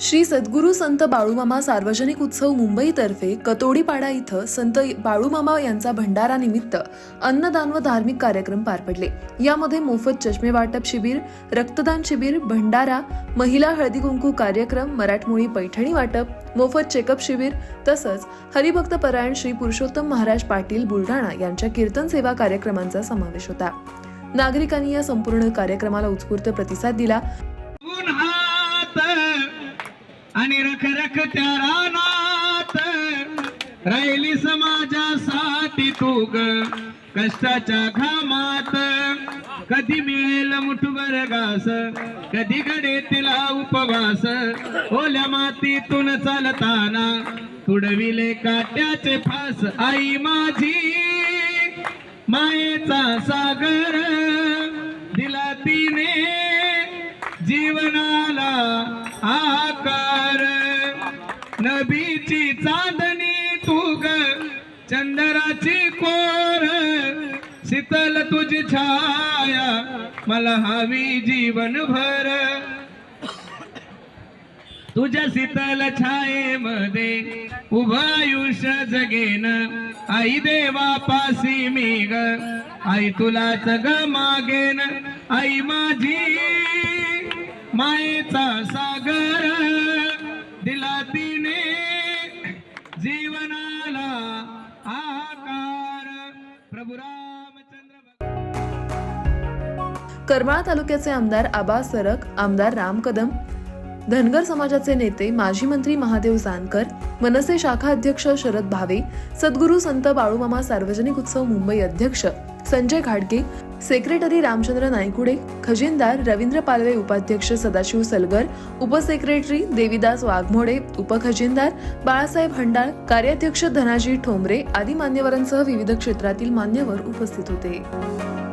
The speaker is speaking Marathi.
श्री सद्गुरू संत बाळूमामा सार्वजनिक उत्सव मुंबईतर्फे कतोडीपाडा इथं संत बाळूमामा यांचा भंडारा निमित्त अन्नदान व धार्मिक कार्यक्रम पार पडले. यामध्ये मोफत चष्मे वाटप शिबिर रक्तदान शिबिर भंडारा महिला हळदी कुंकू कार्यक्रम मराठमोळी पैठणी वाटप मोफत चेकअप शिबिर तसंच हरिभक्त परायण श्री पुरुषोत्तम महाराज पाटील बुलढाणा यांच्या कीर्तन सेवा कार्यक्रमांचा समावेश होता. नागरिकांनी या संपूर्ण कार्यक्रमाला उत्स्फूर्त प्रतिसाद दिला. आणि रख रख त्या रानात राहिली समाजासाठी तू ग कष्टाच्या घामात. कधी मिळेल मुठभर घास. कधी घडे तिला उपवास. ओल्या मातीतून चालताना तुडविले काट्याचे फास. आई माझी मायेचा सागर. दिला तिने जीवनाला आकार. नबीची चांदणी तू ग चंदराची कोर. शीतल तुझी छाया मला हवी जीवनभर. तुझ्या शीतल छायेमध्ये उभं आयुष्य जगेन. आई देवा पासी मी ग आई तुला ग मागेन. आई माझी मायेचा सागर. करमाळा तालुक्याचे आमदार आबा सरक आमदार राम कदम धनगर समाजाचे नेते माजी मंत्री महादेव जानकर मनसे शाखा अध्यक्ष शरद भावे सद्गुरू संत बाळूमामा सार्वजनिक उत्सव मुंबई अध्यक्ष संजय घाडगे सेक्रेटरी रामचंद्र नायकुडे खजिनदार रवींद्र पालवे उपाध्यक्ष सदाशिव सलगर उपसेक्रेटरी देविदास वाघमोडे उपखजिनदार बाळासाहेब हंडाळ कार्याध्यक्ष धनाजी ठोंबरे आदी मान्यवरांसह विविध क्षेत्रातील मान्यवर उपस्थित होते.